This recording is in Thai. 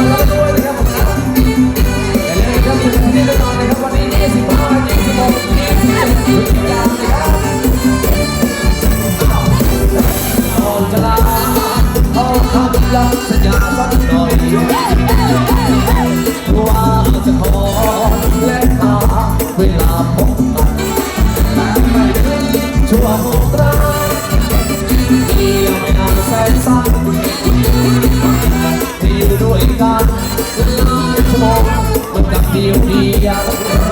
คุณเราด้วยนะครับผมนะอย่าลืมนะครับคุณจะที่แน่นอนนะครับวันนี้25 26 27พฤศจิกายนนะครับก่อนจะลาเอาคำลังสัญญาสักหน่อยว่าจะขอและหาเวลาพบกันไม่ถึงช่ว เ